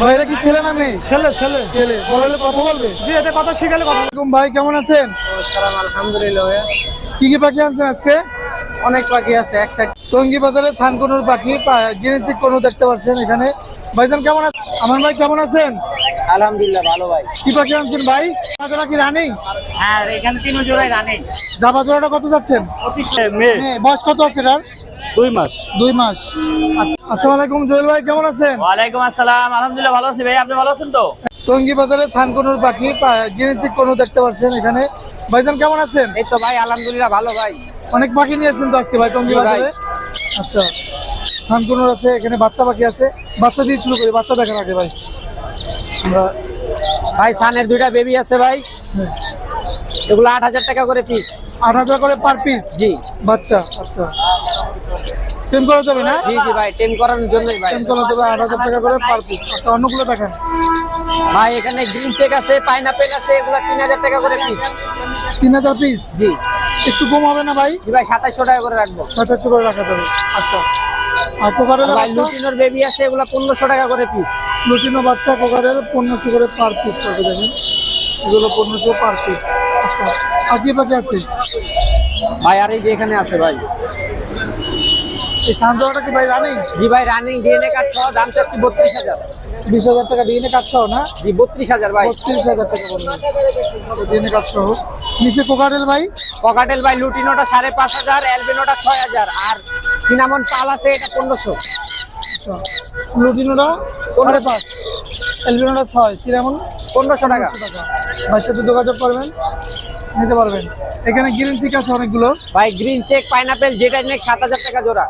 ভাই এটা কি ছেলে না মেয়ে? ছেলে ছেলে। ছেলে। বড় কথা বলবে? জি এটা কথা শিখালে কথা ভাই কেমন আছেন? সালাম আলহামদুলিল্লাহ কি কি পাখি আনছেন আজকে? অনেক পাখি আছে এক সাইড। টঙ্গি বাজারে সানকনুর পাখি জেনেটিক কোনো দেখতে পাচ্ছেন এখানে। ভাইজান কেমন আছেন আমার ভাই কেমন আছেন? আলহামদুলিল্লাহ ভালো ভাই। কি পাখি আনছেন ভাই? আপনারা কি রানিং? হ্যাঁ এখানে তিন জোড়াই রানিং। জামা জোড়াটা কত যাচ্ছেন? বয়স কত আছে এটার? দুই মাস। দুই মাস। আচ্ছা আসসালামু আলাইকুম জুয়েল ভাই কেমন আছেন? ওয়ালাইকুম আসসালাম আলহামদুলিল্লাহ ভালো আছি ভাই। আপনি ভালো আছেন তো? টঙ্গি বাজারে সানকনুর পাখি জেনেটিক কোনো দেখতে পাচ্ছেন এখানে। ভাইজান কেমন আছেন? এই তো ভাই আলহামদুলিল্লাহ ভালো ভাই। অনেক পাখি নিয়ে আসছেন তো আজকে ভাই টঙ্গি বাজারে আচ্ছা সানকনুর আছে এখানে বাচ্চা পাখি আছে। বাচ্চা দিয়ে শুরু করি বাচ্চা দেখার আগে ভাই। আমরা ভাই সানের দুইটা বেবি আছে ভাই। এগুলো আট হাজার টাকা করে পিস আট হাজার করে পার পিস জি। বাচ্চা আচ্ছা। টেম করা যাবে না? জি জি ভাই টেন করানোর জন্যই ভাই। টেম করা যাবে আট হাজার টাকা করে পার পিস আচ্ছা অন্যগুলো দেখেন। ভাই এখানে গ্রিন চেক আছে পাইনাপেল আছে এগুলো তিন হাজার টাকা করে পিস তিন হাজার পিস জি। একটু কম হবে না ভাই? জি ভাই সাতাশশো টাকা করে রাখব। সাতাশশো করে রাখা যাবে। আচ্ছা। আর ভাই লুটিনোর বেবি আছে এগুলো টাকা করে পিস লুটিনো বাচ্চা করে পার পিস দেখেন। এগুলো পার পিস আচ্ছা। আর কি বাকি আছে? ভাই আর এই যে এখানে আছে ভাই। এই সানজোয়াটা কি ভাই রানিং জি ভাই রানিং ডিএনএ কার্ড সহ দাম চাচ্ছি বত্রিশ হাজার। বিশ হাজার টাকা ডিএনএ কার্ড সহ না? জি বত্রিশ হাজার ভাই। বত্রিশ হাজার টাকা পড়বে ডিএনএ কার্ড সহ। নিচে কোকারেল ভাই? ভাই লুটিনোটা সাড়ে পাঁচ হাজার অ্যালবিনোটা ছয় হাজার আর সিনামন পাল আছে এটা পনেরোশো। আচ্ছা। লুটিনোটা সাড়ে পাঁচ ছয় পনেরোশো টাকা। সাথে যোগাযোগ করবেন নিতে পারবেন। এখানে গ্রিন ঠিক আছে অনেকগুলো। ভাই গ্রিন চেক পাইনাপেল যেটা নেক সাত হাজার টাকা জোড়া।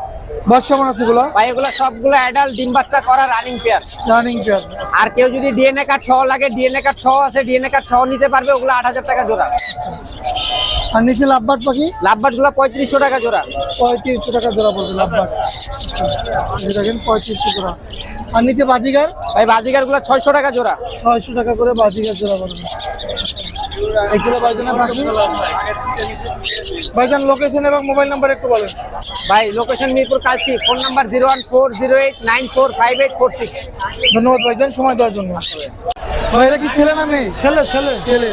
কেমন আছে এগুলো? ভাই এগুলো সবগুলো অ্যাডাল্ট ডিম বাচ্চা করা রানিং পেয়ার রানিং পেয়ার আর কেউ যদি ডিএনএ কার্ড সহ লাগে ডিএনএ কার্ড সহ আছে ডিএনএ কার্ড সহ নিতে পারবে ওগুলো আট হাজার টাকা জোড়া। আর নিচে লাভবাট পাখি? লাভবাটগুলো পঁয়ত্রিশশো টাকা জোড়া। পঁয়ত্রিশশো টাকা জোড়া পড়বে লাভবাট দেখেন পঁয়ত্রিশশো জোড়া। আর নিচে বাজিগার? ভাই বাজিগারগুলো ছয়শো টাকা জোড়া। ছয়শো টাকা করে বাজিগার জোড়া পড়বে এগুলো বাইজানের পাখি? বাইজান লোকেশন এবং মোবাইল নাম্বার একটু বলেন। ভাই location Mirpur Kalshi phone number zero one four zero eight nine four five eight four six ধন্যবাদ ভাইজান সময় দেওয়ার জন্য। এটা কি ছেলে না মেয়ে? ছেলে ছেলে। ছেলে।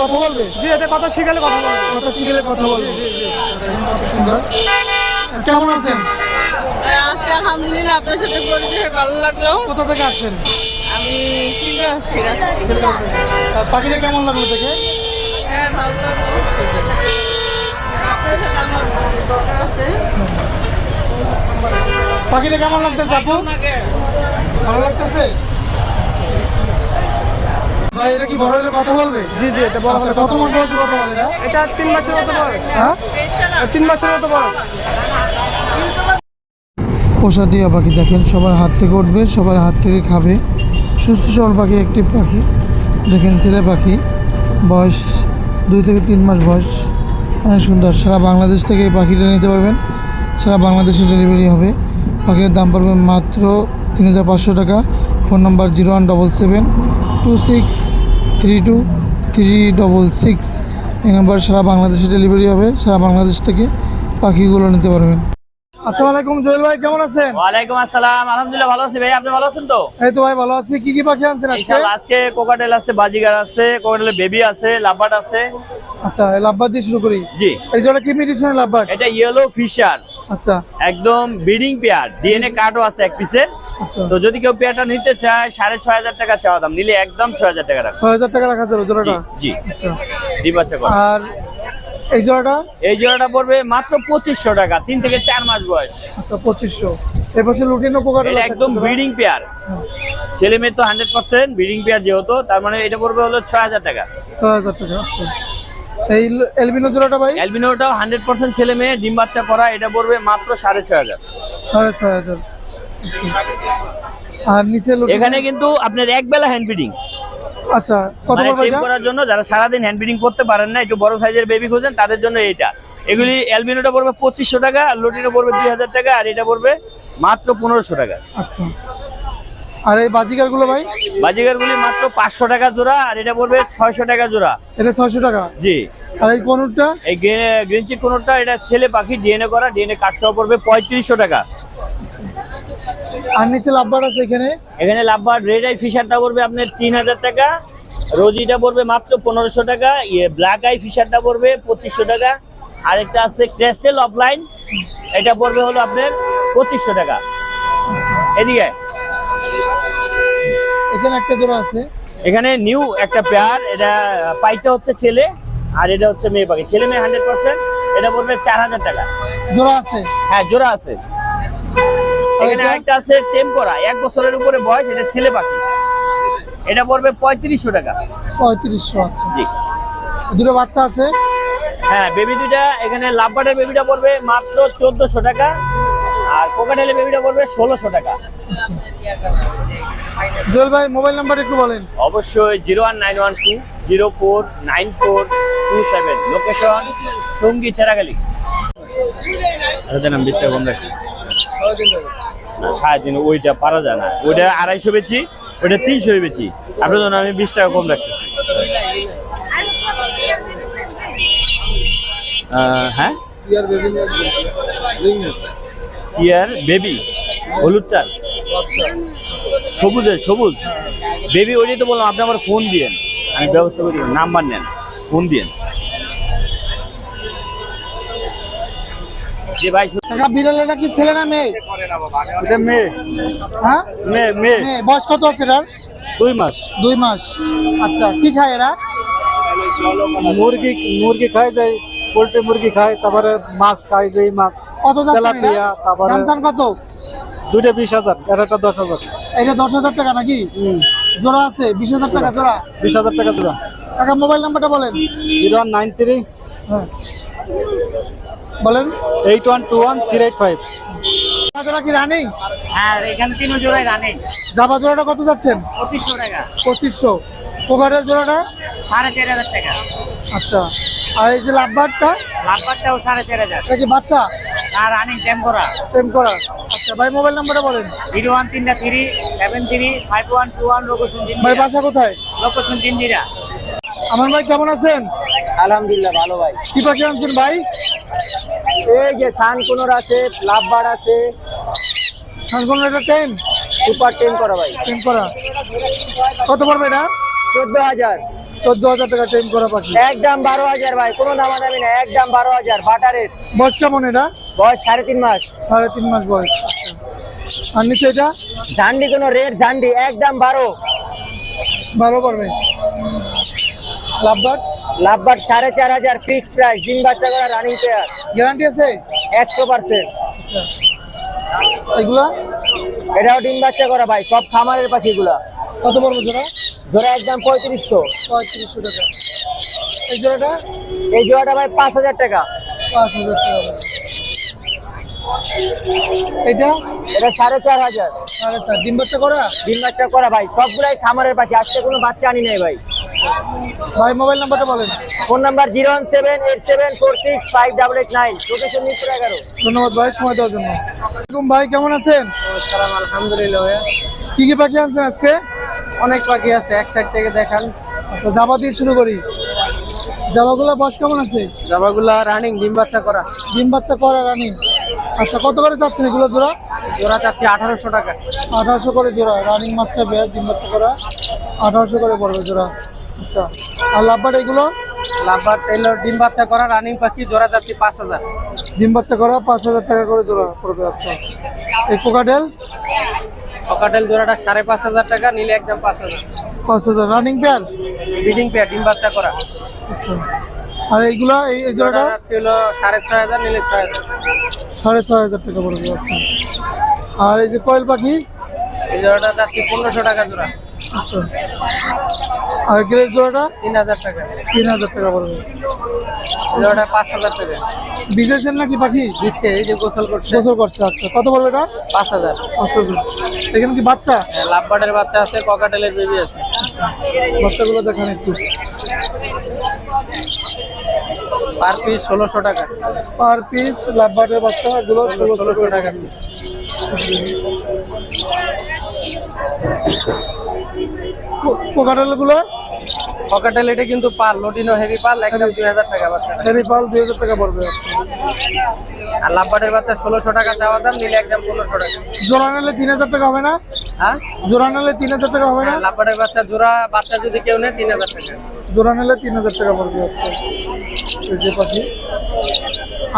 কথা বলবে? জি এটা কথা শিখালে কথা বলব। কথা শিখলে কথা বলবে। সুন্দর। কেমন আছেন? আছি আলহামদুলিল্লাহ আপনার সাথে পরিচয় ভালো লাগল। কোথা থেকে আসছেন? আমি পাখিটা কেমন লাগল দেখে? হ্যাঁ ভালো পাখিটা কেমন লাগতেছে আপু? ভালো লাগতেছে? ভাই এটা কি বড় হলে কথা বলবে? জি জি এটা বড় আচ্ছা কত মাস বয়সে কথা বলে এটা? এটা তিন মাসের মতো বয়স। হ্যাঁ? তিন মাসের মতো বয়স। পোষা টিয়া পাখি দেখেন সবার হাত থেকে উঠবে সবার হাত থেকে খাবে। সুস্থ সবল পাখি, একটি পাখি। দেখেন, ছেলে পাখি। বয়স দুই থেকে তিন মাস বয়স। অনেক সুন্দর। সারা বাংলাদেশ থেকে এই পাখিটা নিতে পারবেন। সারা বাংলাদেশে ডেলিভারি হবে। পাখির দাম পড়বে মাত্র তিন হাজার পাঁচশো টাকা। Phone number zero one double seven two six three two three double six. এই নাম্বার সারা বাংলাদেশে ডেলিভারি হবে। সারা বাংলাদেশ থেকে পাখিগুলো নিতে পারবেন। আসসালামু আলাইকুম জয়েল ভাই কেমন আছেন? ওয়ালাইকুম আসসালাম আলহামদুলিল্লাহ ভালো আছি ভাই আপনি ভালো আছেন তো? এই তো ভাই ভালো আছি। কি কি পাখি আনছেন আজকে? আজকে কোকাটেল আছে বাজিগার আছে কোকাটেলের বেবি আছে আছে। আচ্ছা দিয়ে শুরু করি? জি। এই জোড়া কি লাভবার এটা ইয়েলো ফিশার আচ্ছা। একদম ব্রিডিং পেয়ার ডিএনএ কার্ডও আছে এক পিসের আচ্ছা। তো যদি কেউ পেয়ারটা নিতে চায় সাড়ে ছয় হাজার টাকা চাওয়া দাম নিলে একদম ছয় হাজার টাকা ছয় হাজার টাকা রাখা যাবে জোড়াটা? জি আচ্ছা। আর এই জোড়াটা? এই জোড়াটা পড়বে মাত্র পঁচিশশো টাকা তিন থেকে চার মাস বয়স। আচ্ছা পঁচিশশো। এর পাশে লুটিনো পোকাটা একদম ব্রিডিং পেয়ার। ছেলে মেয়ে তো হান্ড্রেড পার্সেন্ট ব্রিডিং পেয়ার যেহেতু তার মানে এটা পড়বে হলো ছয় হাজার টাকা। ছয় হাজার টাকা আচ্ছা। এই এলবিনো জোড়াটা ভাই? অ্যালবিনোটাও হান্ড্রেড পার্সেন্ট ছেলে মেয়ে ডিম বাচ্চা করা এটা পড়বে মাত্র সাড়ে ছয় হাজার। সাড়ে ছয় হাজার আচ্ছা। আর নিচে এখানে কিন্তু আপনার এক বেলা হ্যান্ড ফিডিং আচ্ছা কত মানে এটা? করার জন্য যারা সারাদিন হ্যান্ড ফিডিং করতে পারেন না একটু বড় সাইজের বেবি খোঁজেন তাদের জন্য এইটা। এগুলি অ্যালবিনোটা পড়বে পঁচিশশো টাকা আর লুটিনো পড়বে দুই হাজার টাকা আর এটা পড়বে মাত্র পনেরোশো টাকা। আচ্ছা। আর এই বাজিকারগুলো ভাই? বাজিগারগুলি মাত্র পাঁচশো টাকা জোড়া আর এটা পড়বে ছয়শো টাকা জোড়া। এটা ছয়শো টাকা? জি। আর এই কনুরটা? এই গ্রিন চিক কোনোটা এটা ছেলে পাখি ডিএনএ করা ডিএনএ কাঠ সহ পড়বে পঁয়ত্রিশশো টাকা। আর নিচে লাভবার আছে এখানে? এখানে লাভবার রেড আই ফিশারটা পড়বে আপনার তিন হাজার টাকা রোজিটা পড়বে মাত্র পনেরোশো টাকা ইয়ে ব্ল্যাক আই ফিশারটা পড়বে পঁচিশশো টাকা আরেকটা আছে ক্রেস্টেল অফলাইন এটা পড়বে হলো আপনার পঁচিশশো টাকা। এদিকে? এখানে একটা জোড়া আছে। এখানে নিউ একটা পেয়ার এটা পাইতে হচ্ছে ছেলে আর এটা হচ্ছে মেয়ে পাখি। ছেলে মেয়ে হান্ড্রেড পার্সেন্ট এটা পড়বে চার হাজার টাকা। জোড়া আছে? হ্যাঁ জোড়া আছে। এখানে এটা? একটা আছে টেম করা এক বছরের উপরে বয়স এটা ছেলে পাখি। এটা পড়বে পঁয়ত্রিশশো টাকা। পঁয়ত্রিশশো আচ্ছা। জি। দুটো বাচ্চা আছে? হ্যাঁ বেবি দুটা এখানে লাভবাটের বেবিটা পড়বে মাত্র চোদ্দশো টাকা আর কোকাটেলের বেবিটা পড়বে ষোলোশো টাকা। ভাই মোবাইল নাম্বার একটু বলেন। অবশ্যই zero one nine one two zero four nine four two seven. Location Tongi Cheragali. নাম টাকা রাখি সারাদিন ওইটা পারা যায় না। ওইটা আড়াইশো বেচি, ওইটা তিনশো বেচি। আপনার জন্য আমি বিশ টাকা কম রাখতেছি। হ্যাঁ? ইয়ার বেবি হলুদটার সবুজের, সবুজ। বেবি, ওইটাই তো বললাম, আপনি আমার ফোন দিয়েন। আমি ব্যবস্থা করে নাম্বার নেন, ফোন দিয়েন। যে ভাই কাকা বিড়ালটা কি ছেলে না মেয়ে? এটা মেয়ে। হ্যাঁ? মেয়ে মেয়ে। বয়স কত আছে এটার? দুই মাস। দুই মাস। আচ্ছা কি খায় এরা? মুরগি মুরগি খায় যায় পোল্ট্রি মুরগি খায় তারপরে মাছ খায় যে মাছ। কত তেলাপিয়া, তারপরে- কত? দুইটা বিশ হাজার একটা দশ হাজার। এটা দশ হাজার টাকা নাকি? জোড়া আছে বিশ হাজার টাকা জোড়া। বিশ হাজার টাকা জোড়া। কাকা মোবাইল নাম্বারটা বলেন। জিরো ওয়ান নাইন থ্রি হ্যাঁ। বলেন eight one two one three eight five জোড়া কি রানিং হ্যাঁ এখানে তিন জোড়াই রানিং জোড়াটা কত যাচ্ছেন? পঁচিশশো টাকা। পঁচিশশো। কোকারের জোড়াটা? সাড়ে চার হাজার টাকা। আচ্ছা। আর এই যে লাভবারটা? লাভবারটাও সাড়ে চার হাজার। বাচ্চা? আর রানিং টেম করা। টেম করা। আচ্ছা ভাই মোবাইল নাম্বারটা বলেন। জিরো ওয়ান তিনটা three seven three five one two one location ভাই বাসা কোথায়? লোকেশন তিনজিরা আমার ভাই কেমন আছেন? আলহামদুলিল্লাহ ভালো ভাই। কি পাখি আনছেন ভাই? এই যে সান কোনোর আছে লাভবার আছে। সানকোন এটা টেম সুপার টেম করা ভাই। টেম করা। কত পড়বে এটা? চোদ্দ হাজার। চোদ্দ হাজার টাকা টেম করা পাখি। একদম বারো হাজার ভাই কোনো দামাদামি না একদম বারো হাজার বাটারের বয়স কেমন এটা? বয়স সাড়ে তিন মাস। সাড়ে তিন মাস বয়স। আর নিচে এটা? ঝান্ডি কোনো রেট ঝান্ডি একদম বারো। বারো পড়বে। লাভবার? লাভবার সাড়ে চার হাজার ফিক্স প্রাইস ডিম বাচ্চা করা রানিং পেয়ার গ্যারান্টি আছে? একশো পার্সেন্ট। আচ্ছা। এগুলা? এটাও ডিম বাচ্চা করা ভাই সব খামারের পাখিগুলা। কত পড়বে জোড়া? জোড়া একদম পঁয়ত্রিশশো। পঁয়ত্রিশশো টাকা। এই জোড়াটা? এই জোড়াটা ভাই পাঁচ হাজার টাকা। পাঁচ হাজার টাকা। এটা? এটা সাড়ে চার হাজার। আচ্ছা ডিম বাচ্চা করা? ডিম বাচ্চা করা ভাই সবগুলাই খামারের পাখি আজকে কোনো বাচ্চা আনি নাই ভাই। ভাই মোবাইল নাম্বারটা বলেন। Phone number zero one seven eight seven four six five double eight nine. Location Mirpur এগারো ধন্যবাদ ভাই সময় দেওয়ার জন্য। আসসালামু ভাই কেমন আছেন? সালাম আলহামদুলিল্লাহ ভাইয়া। কি কি পাখি আনছেন আজকে? অনেক পাখি আছে এক সাইড থেকে দেখান। আচ্ছা জাবা দিয়ে শুরু করি। জাবাগুলো বয়স কেমন আছে? জামাগুলা রানিং ডিম বাচ্চা করা। ডিম বাচ্চা করা রানিং আচ্ছা কত করে যাচ্ছেন এগুলো জোড়া? জোড়া চাচ্ছি আঠারোশো টাকা। আঠারোশো করে জোড়া রানিং মাছটা বেয়ার ডিম বাচ্চা করা। আঠারোশো করে পড়বে জোড়া। আচ্ছা। আর লাভবার এগুলো? লাভবার টেলর ডিম বাচ্চা করা রানিং পাখি জোড়া যাচ্ছি পাঁচ হাজার। ডিম বাচ্চা করা পাঁচ হাজার টাকা করে জোড়া পড়বে আচ্ছা। এই কোকাটেল সকাটেল জোড়াটা সাড়ে পাঁচ হাজার টাকা নিলে একদম পাঁচ হাজার। পাঁচ হাজার। Running pair? বিডিং পেয়ার ডিম বাচ্চা করা। আচ্ছা। আর এইগুলা এই এই জোড়াটা জোড়াটা? যাচ্ছে সাড়ে ছয় হাজার নিলে ছয় হাজার। সাড়ে ছয় হাজার টাকা পড়বে আচ্ছা। আর এই যে কয়েল পাখি? এই জোড়াটা যাচ্ছে পনেরোশো টাকা জোড়া। আচ্ছা আর গ্রেড জোড়াটা? তিন হাজার টাকা। তিন হাজার টাকা পড়বে জোড়াটা পাঁচ হাজার টাকা বিজেছেন নাকি পাখি? দিচ্ছে এই যে গোসল করছে। গোসল করছে আচ্ছা। কত পড়বে এটা? পাঁচ হাজার। পাঁচ হাজার। এখানে কি বাচ্চা? লাভবার্ডের বাচ্চা আছে ককাটেলের বেবি আছে। বাচ্চাগুলো দেখান একটু। পার পিস ষোলোশো টাকা। পার পিস লাভবার্ডের বাচ্চাগুলো ষোলোশো টাকা পিস পোকাটালগুলো পকেটেল এটা কিন্তু পাল লোটিনো হেভি পাল একদম দুই হাজার টাকা বাচ্চা হেভি পাল দুই হাজার টাকা পড়বে আচ্ছা। আর লাভবাটের বাচ্চা ষোলোশো টাকা চাওয়া দাম নিলে একদম পনেরোশো টাকা। জোড়া নিলে তিন হাজার টাকা হবে না? হ্যাঁ? জোড়া নিলে তিন হাজার টাকা হবে না? লাভবাটের বাচ্চা জোড়া বাচ্চা যদি কেউ নেয় তিন হাজার টাকা। জোড়া নিলে তিন হাজার টাকা পড়বে আচ্ছা। এই যে পাখি।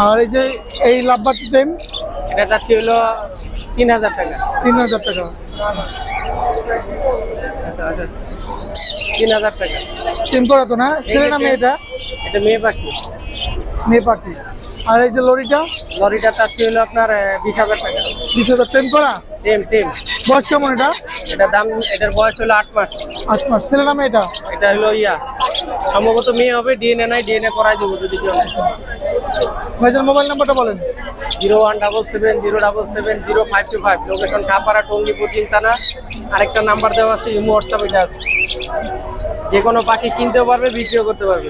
আর এই যে এই লাভবার টাইম এটা চাচ্ছি হলো তিন হাজার টাকা। তিন হাজার টাকা। আচ্ছা আচ্ছা। তিন হাজার টাকা। টিম করা তো না? ছেলে না মেয়েটা এটা মেয়ে পাখি। মেয়ে পাখি। আর এই যে লরিটা? লরিটা চাচ্ছি হলো আপনার বিশ হাজার টাকা। বিশ হাজার টেম করা? টেম টেম বয়স কেমন এটা? এটার দাম এটার বয়স হলো আট মাস। আট মাস। ছেলে না মেয়েটা এটা হলো ইয়া। সম্ভবত মেয়ে হবে ডিএনএ নাই ডিএনএ করাই দেবো যদি ভাইজান মোবাইল নাম্বারটা বলেন। Zero one double seven, zero double seven, zero five two five. Location Kapara Tongi চিন্তানা আরেকটা নাম্বার দেওয়া আছে, ইমো হোয়াটসঅ্যাপ এটা আছে যে কোনো পাখি কিনতেও পারবে, বিক্রিও করতে পারবে।